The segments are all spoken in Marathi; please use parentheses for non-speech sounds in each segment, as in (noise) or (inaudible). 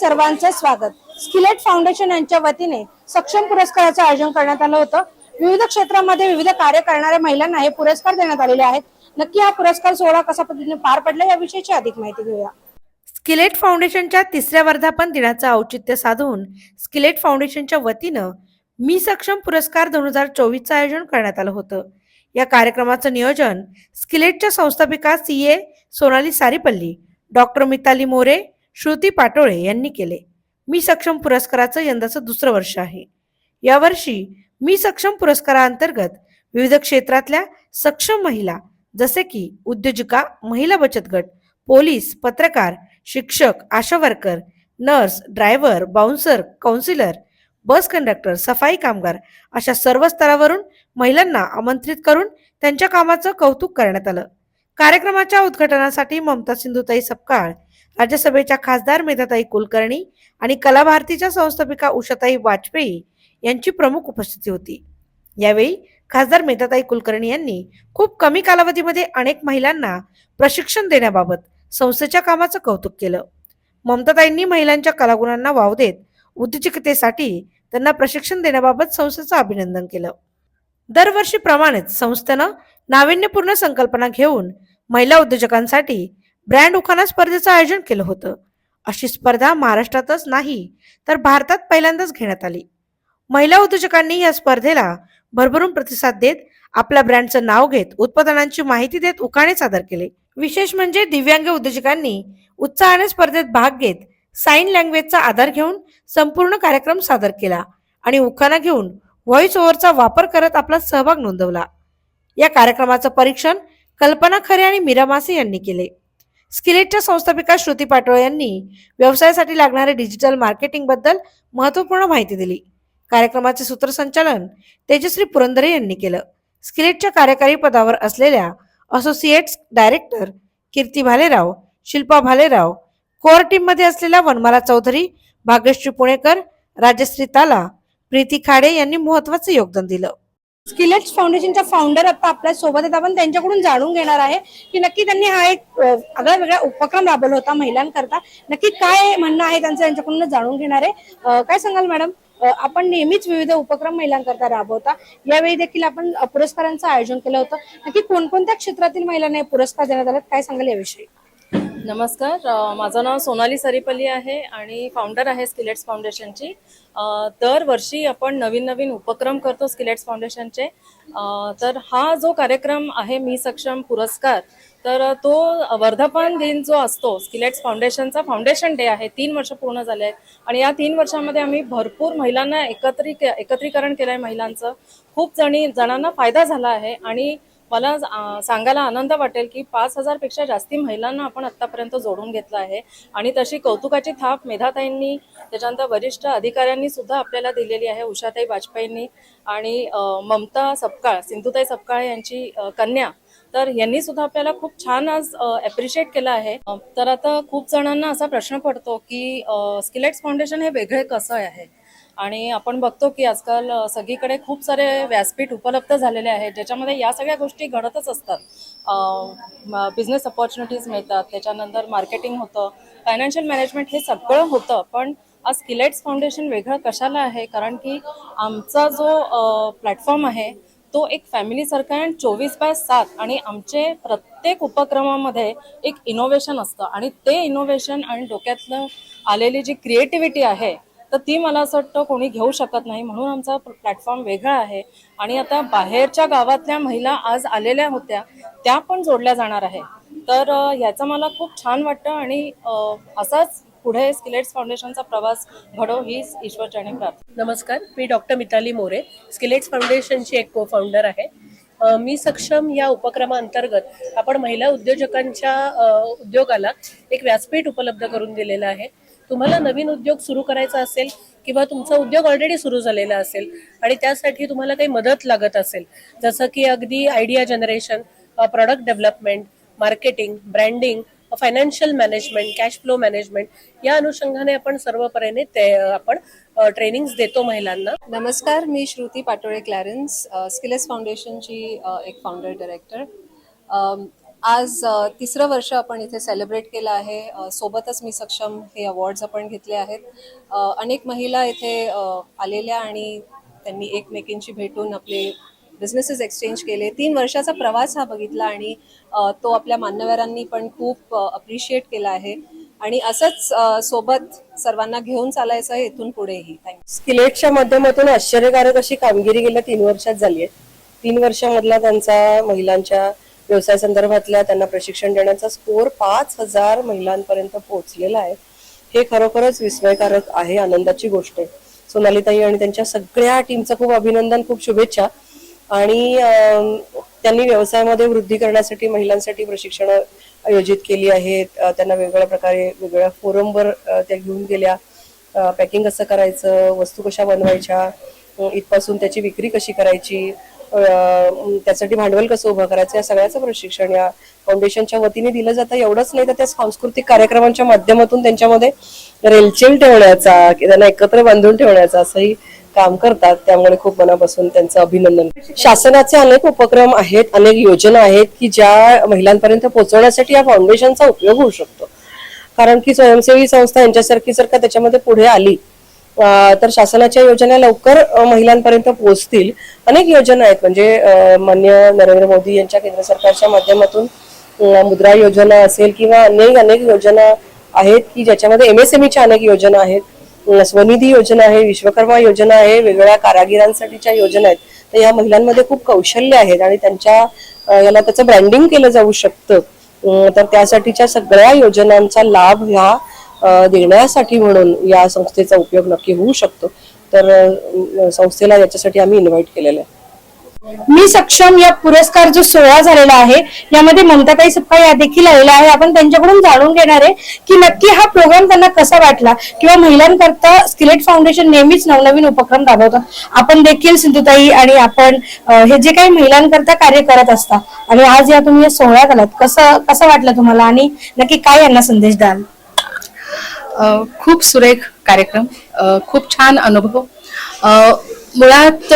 सर्वांचे स्वागत. स्किलेट फाउंडेशन यांच्या वतीने सक्षम पुरस्काराचं आयोजन करण्यात आलं होतं. विविध क्षेत्रामध्ये विविध कार्य करणाऱ्या महिलांना हे पुरस्कार देण्यात आलेले आहेत. नक्की हा पुरस्कार सोहळा कशा पद्धतीने पार पडला याविषयीची अधिक माहिती घेऊया. स्किलेट फाउंडेशनच्या तिसऱ्या वर्धापन दिनाचं औचित्य साधून स्किलेट फाउंडेशनच्या वतीनं मी सक्षम पुरस्कार दोन हजार चोवीसचं आयोजन करण्यात आलं होतं. या कार्यक्रमाचं नियोजन स्किलेटच्या संस्थापिका C A Sonali Saripalli doctor Mitali More Shruti Patole यांनी केले. मी सक्षम पुरस्काराचं यंदाचं दुसरं वर्ष आहे. यावर्षी मी सक्षम पुरस्काराअंतर्गत विविध क्षेत्रातल्या सक्षम महिला जसे की उद्योजिका महिला बचत गट पोलीस पत्रकार शिक्षक ASHA worker nurse driver bouncer counsellor bus conductor सफाई कामगार अशा सर्व स्तरावरून महिलांना आमंत्रित करून त्यांच्या कामाचं कौतुक करण्यात आलं. कार्यक्रमाच्या उद्घाटनासाठी ममता सिंधुताई सपकाळ राज्यसभेच्या खासदार मेधाताई कुलकर्णी आणि कलाभारतीच्या संस्थापिका उषाताई वाजपेयी यांची प्रमुख उपस्थिती होती. यावेळी खासदार मेधाताई कुलकर्णी यांनी खूप कमी कालावधीमध्ये अनेक महिलांना प्रशिक्षण देण्याबाबत संस्थेच्या कामाचं कौतुक केलं. ममताताईंनी महिलांच्या कलागुणांना वाव देत उद्योजकतेसाठी त्यांना प्रशिक्षण देण्याबाबत संस्थेचं अभिनंदन केलं. दरवर्षीप्रमाणेच संस्थेनं नाविन्यपूर्ण संकल्पना घेऊन महिला उद्योजकांसाठी ब्रँड उखाणा स्पर्धेचं आयोजन केलं होतं. अशी स्पर्धा महाराष्ट्रातच नाही तर भारतात पहिल्यांदाच घेण्यात आली. महिला उद्योजकांनी या स्पर्धेला भरभरून प्रतिसाद देत आपल्या ब्रँडचं नाव घेत उत्पादनांची माहिती देत उखाणे सादर केले. विशेष म्हणजे दिव्यांग उद्योजकांनी उत्साहाने स्पर्धेत भाग घेत साईन लँग्वेजचा आधार घेऊन संपूर्ण कार्यक्रम सादर केला आणि उखाणा घेऊन व्हॉइस ओव्हरचा वापर करत आपला सहभाग नोंदवला. या कार्यक्रमाचं परीक्षण कल्पना खरे आणि मीरा मासे यांनी केले. स्किलेटच्या संस्थापिका श्रुती पाटोळे यांनी व्यवसायासाठी लागणारे डिजिटल मार्केटिंगबद्दल महत्त्वपूर्ण माहिती दिली. कार्यक्रमाचे सूत्रसंचालन तेजश्री पुरंदरे यांनी केलं. स्किलेटच्या कार्यकारी पदावर असलेल्या associates director Kirti Bhalerao Shilpa Bhalerao core टीममध्ये असलेल्या वनमाला चौधरी भाग्यश्री पुणेकर राजश्री ताला प्रीती खाडे यांनी महत्वाचं योगदान दिलं. स्किलेट फाउंडेशनच्या फाउंडर आता आपल्यासोबत आहेत. आपण त्यांच्याकडून जाणून घेणार आहे की नक्की त्यांनी हा एक आगळा वेगळा उपक्रम राबवला होता महिलांकरता. नक्की काय म्हणणं आहे त्यांचं त्यांच्याकडून जाणून घेणार आहे. काय सांगाल मॅडम? आपण नेहमीच विविध उपक्रम महिलांकरता राबवता. यावेळी देखील आपण पुरस्कारांचं आयोजन केलं होतं. नक्की कोणकोणत्या क्षेत्रातील महिलांना हे पुरस्कार देण्यात आले काय सांगाल याविषयी? नमस्कार. माझं नाव सोनाली सरीपल्ली आहे आणि फाउंडर आहे स्किलेट्स फाउंडेशनची दरवर्षी आपण नवीन नवीन उपक्रम करतो स्किलेट्स फाउंडेशनचे तर हा जो कार्यक्रम आहे मी सक्षम पुरस्कार तर तो वर्धापन दिन जो असतो स्किलेट्स फाउंडेशनचा फाउंडेशन डे आहे. तीन वर्ष पूर्ण झाले आहेत आणि या तीन वर्षामध्ये आम्ही भरपूर महिलांना एकत्रिक एकत्रीकरण केलं आहे महिलांचं. खूप जणी जणांना फायदा झाला आहे आणि मला सांगायला आनंद वाटेल की पाच हजारपेक्षा जास्ती महिलांना आपण आत्तापर्यंत जोडून घेतलं आहे. आणि तशी कौतुकाची थाप मेधाताईंनी त्याच्यानंतर वरिष्ठ अधिकाऱ्यांनी सुद्धा आपल्याला दिलेली आहे उषाताई वाजपेयींनी आणि ममता सपकाळ सिंधुताई सपकाळ यांची कन्या. तर यांनी सुद्धा आपल्याला खूप छान आज ॲप्रिशिएट केलं आहे. तर आता खूप जणांना असा प्रश्न पडतो की स्किलेट्स फाउंडेशन हे वेगळे कसं आहे? आणि आपण बघतो की आजकाल सगळीकडे खूप सारे व्यासपीठ उपलब्ध झालेले आहेत ज्याच्यामध्ये या सगळ्या गोष्टी घडतच असतात. बिझनेस अपॉर्च्युनिटीज मिळतात त्याच्यानंतर मार्केटिंग होतं फायनान्शियल मॅनेजमेंट हे सगळं होतं. पण आज स्किलेट्स फाउंडेशन वेगळं कशाला आहे? कारण की आमचा जो प्लॅटफॉर्म आहे तो एक फॅमिलीसारखा आहे आणि चोवीस बाय सात आणि आमचे प्रत्येक उपक्रमामध्ये एक इनोव्हेशन असतं. आणि ते इनोव्हेशन आणि डोक्यातनं आलेली जी क्रिएटिव्हिटी आहे तर ती मला असं वाटतं कोणी घेऊ शकत नाही. म्हणून आमचा प्लॅटफॉर्म वेगळा आहे. आणि आता बाहेरच्या गावातल्या महिला आज आलेल्या होत्या त्या पण जोडल्या जाणार आहे. तर ह्याचं याचं मला खूप छान वाटतं आणि असाच पुढे स्किलेट्स फाउंडेशनचा प्रवास घडो ही ईश्वरचरणी प्रार्थना. नमस्कार मी डॉक्टर मिताली मोरे स्किलेट्स फाउंडेशनची एक को फाउंडर आहे मी सक्षम या उपक्रमाअंतर्गत आपण महिला उद्योजकांच्या उद्योगाला एक व्यासपीठ उपलब्ध करून दिलेलं आहे. तुम्हाला नवीन उद्योग सुरू करायचा असेल किंवा तुमचा उद्योग ऑलरेडी सुरू झालेला असेल आणि त्यासाठी तुम्हाला काही मदत लागत असेल जसं की अगदी idea generation product development marketing branding financial management cash flow management या अनुषंगाने आपण सर्व ते आपण ट्रेनिंग देतो महिलांना. नमस्कार मी श्रुती पाटोळे क्लॅरन्स स्किलेस फाउंडेशनची एक फाउंडर डायरेक्टर आज तिसरं वर्ष आपण इथे सेलिब्रेट केलं आहे. सोबतच मी सक्षम हे अवॉर्ड्स आपण घेतले आहेत. अनेक महिला इथे आलेल्या आणि त्यांनी एकमेकींशी भेटून आपले बिझनेसेस एक्सचेंज केले. तीन वर्षाचा प्रवास हा बघितला आणि तो आपल्या मान्यवरांनी पण खूप अप्रिशिएट केला आहे. आणि असंच सोबत सर्वांना घेऊन चालायचं आहे इथून पुढेही. स्किलेटच्या माध्यमातून आश्चर्यकारक अशी कामगिरी गेल्या तीन वर्षात झाली आहे. तीन वर्षामधला त्यांचा महिलांच्या व्यवसाय संदर्भातल्या त्यांना प्रशिक्षण देण्याचा स्कोर पाच हजार महिलांपर्यंत पोहोचलेला आहे. हे खरोखरच विस्मयकारक आहे आनंदाची गोष्ट आहे. सोनालीताई आणि त्यांच्या सगळ्या टीमचं खूप अभिनंदन खूप शुभेच्छा. आणि त्यांनी व्यवसायामध्ये वृद्धी करण्यासाठी महिलांसाठी प्रशिक्षण आयोजित केली आहेत. त्यांना वेगवेगळ्या प्रकारे वेगवेगळ्या फोरमवर त्या घेऊन गेल्या. पॅकिंग कसं करायचं वस्तू कशा बनवायच्या इथपासून त्याची विक्री कशी करायची त्यासाठी भांडवल कसं उभं करायचं? या सगळ्याचं प्रशिक्षण या फाउंडेशनच्या वतीने दिलं जातं. एवढंच नाही तर त्या सांस्कृतिक कार्यक्रमांच्या माध्यमातून त्यांच्यामध्ये रेलचेल ठेवण्याचा की त्यांना एकत्र बांधून ठेवण्याचा असंही काम करतात. त्यामुळे खूप मनापासून त्यांचं अभिनंदन. शासनाचे अनेक उपक्रम आहेत अनेक योजना आहेत की ज्या महिलांपर्यंत पोहोचवण्यासाठी या फाउंडेशनचा उपयोग होऊ शकतो. कारण की स्वयंसेवी संस्था यांच्यासारखी जर का त्याच्यामध्ये पुढे आली तर शासनाच्या योजना लवकर महिलांपर्यंत पोहोचतील. अनेक योजना आहेत. म्हणजे मान्य नरेंद्र मोदी यांच्या केंद्र सरकारच्या माध्यमातून मुद्रा योजना असेल किंवा अनेक अनेक योजना आहेत की ज्याच्यामध्ये एमएसएमईच्या अनेक योजना आहेत. स्वनिधी योजना आहे विश्वकर्मा योजना आहे वेगवेगळ्या कारागिरांसाठीच्या योजना आहेत. तर या महिलांमध्ये खूप कौशल्य आहेत आणि त्यांच्या याला त्याचं ब्रँडिंग केलं जाऊ शकतं. तर त्यासाठीच्या सगळ्या योजनांचा लाभ ह्या देण्यासाठी म्हणून या संस्थेचा उपयोग नक्की होऊ शकतो. तर संस्थेला याच्यासाठी आम्ही इन्व्हाइट केलेलं आहे. मी सक्षम या पुरस्कार जो सोहळा झालेला आहे यामध्ये ममताताई सप्पा या देखील आलेल्या आहे आपण त्यांच्याकडून जाणून घेणार आहे की नक्की हा प्रोग्राम त्यांना कसा वाटला? किंवा महिलांकरता स्किलेट फाउंडेशन नेहमीच नवनवीन उपक्रम राबवतात आपण देखील सिंधुताई आणि आपण हे जे काही महिलांकरता कार्य करत असता आणि आज या तुम्ही या सोहळ्यात आलात कसं कसं वाटलं तुम्हाला? आणि नक्की काय यांना संदेश द्याल? खूप सुरेख कार्यक्रम खूप छान अनुभव. मुळात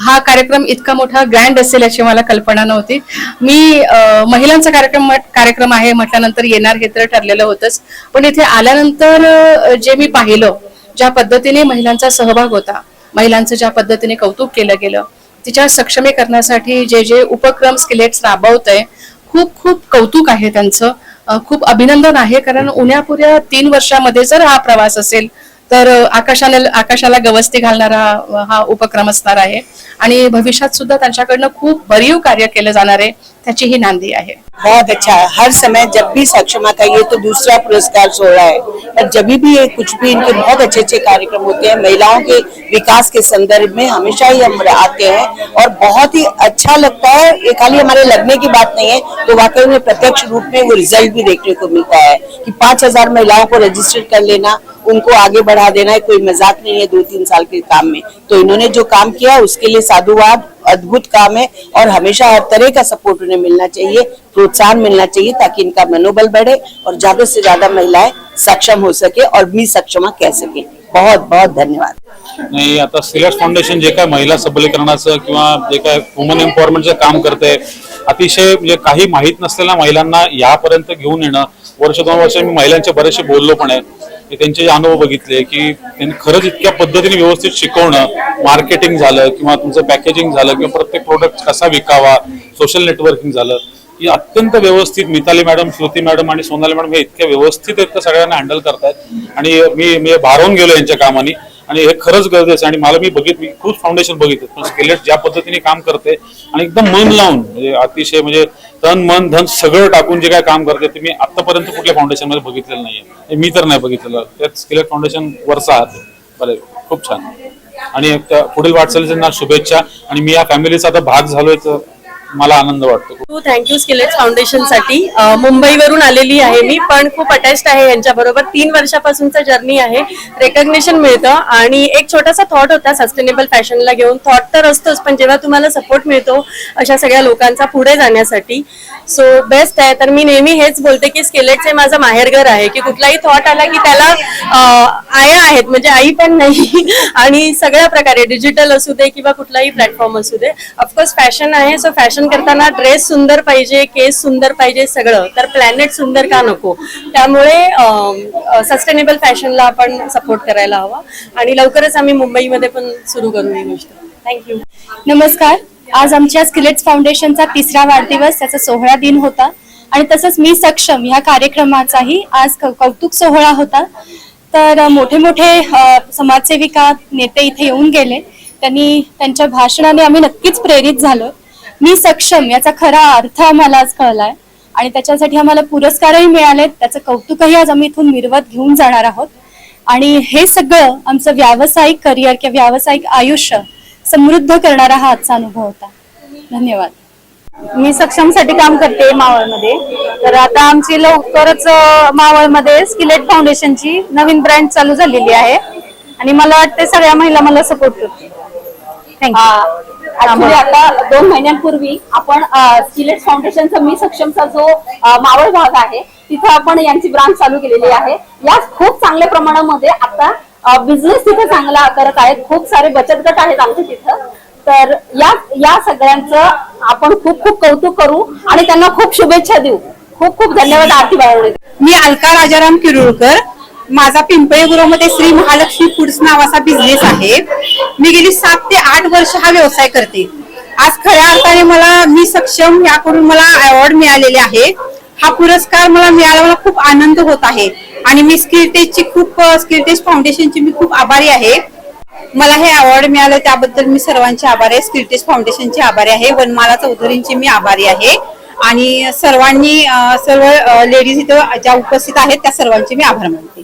हा कार्यक्रम इतका मोठा ग्रँड असेल याची मला कल्पना नव्हती. मी महिलांचा कार्यक्रम कार्यक्रम आहे म्हटल्यानंतर येणार हे तर ठरलेलं होतंच. पण इथे आल्यानंतर जे मी पाहिलं ज्या पद्धतीने महिलांचा सहभाग होता महिलांचं ज्या पद्धतीने कौतुक केलं गेलं तिच्या सक्षमीकरणासाठी जे जे उपक्रम स्किलेट्स राबवत आहे खूप खूप कौतुक आहे त्यांचं. खूप अभिनंदन आहे कारण उन्यापुऱ्या तीन वर्षामध्ये जर हा प्रवास असेल तर आकाशाला आकाशाला गवस्ती घालणारा हा उपक्रम असणार आहे. आणि भविष्यात सुद्धा त्यांच्याकडनं खूप भरीव कार्य केलं जाणार आहे त्याची ही नांदी आहे. बहुत अच्छा हर समय जब भी सक्षमा का ये तो दूसरा पुरस्कार सोहरा है। और जब भी ये कुछ भी इनके बहुत अच्छे अच्छे कार्यक्रम होते हैं महिलाओं के विकास के संदर्भ में हमेशा ही हम आते हैं। और बहुत ही अच्छा लगता है। ये खाली हमारे लगने की बात नहीं है तो वाकई में प्रत्यक्ष रूप में वो रिजल्ट भी देखने को मिलता है कि पांच हजार महिलाओं को रजिस्टर कर लेना उनको आगे बढ़ा देना है कोई मजाक नहीं है दो तीन साल के काम में। तो इन्होंने जो काम किया उसके लिए साधुवाद अद्भुत काम है और हमेशा हर तरह का सपोर्ट उन्हें मिलना चाहिए प्रोत्साहन मिलना चाहिए ताकि इनका मनोबल बढ़े और ज्यादा से ज्यादा महिलाएं सक्षम हो सके और भी सक्षमा कह सके। बहुत बहुत धन्यवाद। नाही आता सिलेक्ट फाउंडेशन जे काय महिला सबलीकरणाचं किंवा जे काय वुमन एम्पॉवरमेंटचं काम करते अतिशय म्हणजे काही माहीत नसलेल्या महिलांना यापर्यंत घेऊन येणं वर्ष दोन वर्ष मी महिलांचे बरेचसे बोललो पण आहे. त्यांचे जे अनुभव बघितले की त्यांनी खरंच इतक्या पद्धतीने व्यवस्थित शिकवणं मार्केटिंग झालं किंवा तुमचं पॅकेजिंग झालं किंवा प्रत्येक प्रोडक्ट कसा विकावा सोशल नेटवर्किंग झालं ही अत्यंत व्यवस्थित मिताली मॅडम श्रुती मॅडम आणि सोनाली मॅडम हे इतक्या व्यवस्थित इतकं सगळ्यांना हँडल करतायत. आणि मी मी भारावून गेलो यांच्या कामाने. आणि हे खरंच गरजेचं आहे. आणि मला मी बघितली खूप फाउंडेशन बघितलं. पण स्केलेट ज्या पद्धतीने काम करते आणि एकदम मन लावून म्हणजे अतिशय म्हणजे तन मन धन सगळं टाकून जे काय काम करते ते मी आतापर्यंत कुठल्या फाउंडेशनमध्ये बघितलेलं नाहीये. हे मी तर नाही बघितलेलं. त्यात स्केलेट फाउंडेशन वरचा आहात बरे खूप छान. आणि पुढील वाटचालीच्या शुभेच्छा. आणि मी या फॅमिलीचा आता भाग झालोय तर मला आनंद वाटतो. थँक्यू स्किलेट फाउंडेशनसाठी. मुंबईवरून आलेली आहे मी पण खूप अटॅच्ड आहे यांच्या बरोबर तीन वर्षापासूनचा जर्नी आहे. रेकग्नेशन मिळतं. आणि एक छोटासा थॉट होता सस्टेनेबल फॅशनला घेऊन. थॉट तर असतोच पण जेव्हा तुम्हाला सपोर्ट मिळतो अशा सगळ्या लोकांचा पुढे जाण्यासाठी. सो बेस्ट आहे. तर मी नेहमी हेच बोलते की स्केलेट्स हे माझं माहेरघर आहे की कुठलाही थॉट आला की त्याला आया आहेत. म्हणजे आई पण नाही. (laughs) आणि सगळ्या प्रकारे डिजिटल असू दे किंवा कुठलाही प्लॅटफॉर्म असू दे. ऑफकोर्स फॅशन आहे. सो फॅशन फॅशन करताना ड्रेस सुंदर पाहिजे केस सुंदर पाहिजे सगळं. तर प्लॅनेट सुंदर का नको? त्यामुळे सस्टेनेबल फॅशनला आपण सपोर्ट करायला हवा. आणि लवकरच आम्ही मुंबईमध्ये पण सुरू करू ही गोष्ट. थँक्यू नमस्कार. आज आमच्या स्किलेट्स फाउंडेशनचा तिसरा वाढदिवस त्याचा सोहळा दिन होता. आणि तसंच मी सक्षम ह्या कार्यक्रमाचाही आज कौतुक सोहळा होता. तर मोठे मोठे समाजसेविका नेते इथे येऊन गेले. त्यांनी त्यांच्या भाषणाने आम्ही नक्कीच प्रेरित झालो. मी सक्षम याचा खरा अर्थ आम्हाला आज कळलाय. आणि त्याच्यासाठी आम्हाला पुरस्कारही मिळाले त्याचं कौतुकही आज आम्ही इथून मिरवत घेऊन जाणार आहोत. आणि हे सगळं आमचं व्यावसायिक करिअर किंवा व्यावसायिक आयुष्य समृद्ध करणारा हा आजचा अनुभव होता. धन्यवाद. मी सक्षमसाठी काम करते मावळमध्ये. तर आता आमची लवकरच मावळमध्ये स्किलेट फाउंडेशनची नवीन ब्रँड चालू झालेली आहे. आणि मला वाटते सगळ्या महिला मला सपोर्ट करतील. ऍक्च्युली आता दोन महिन्यांपूर्वी आपण स्किलेट फाउंडेशनचा मी सक्षमचा जो मावळ भाग आहे तिथं आपण यांची ब्रांच चालू केलेली आहे. यात खूप चांगल्या प्रमाणामध्ये आता बिझनेस तिथे चांगला करत आहेत. खूप सारे बचत गट आहेत आमचे तिथं. तर या या सगळ्यांचं आपण खूप खूप कौतुक करू आणि त्यांना खूप शुभेच्छा देऊ. खूप खूप धन्यवाद आरती बाळवणे मी अलका राजाराम किरुळकर माझा पिंपळे गुरुमध्ये श्री महालक्ष्मी फूड्स नावाचा बिझनेस आहे. मी गेली सात ते आठ वर्ष हा व्यवसाय करते. आज खऱ्या अर्थाने मला मी सक्षम याकडून मला अवॉर्ड मिळालेले आहे. हा पुरस्कार मला मिळाला मला खूप आनंद होत आहे. आणि मी स्किलटेजची खूप स्किलटेज फाउंडेशनची मी खूप आभारी आहे. मला हे अवॉर्ड मिळालं त्याबद्दल मी सर्वांचे आभारी आहे. स्किलटेज फाउंडेशनचे आभारी आहे. वनमाला चौधरींचे मी आभारी आहे. आणि सर्वांनी सर्व लेडीज इथं ज्या उपस्थित आहेत त्या सर्वांचे मी आभार मानते.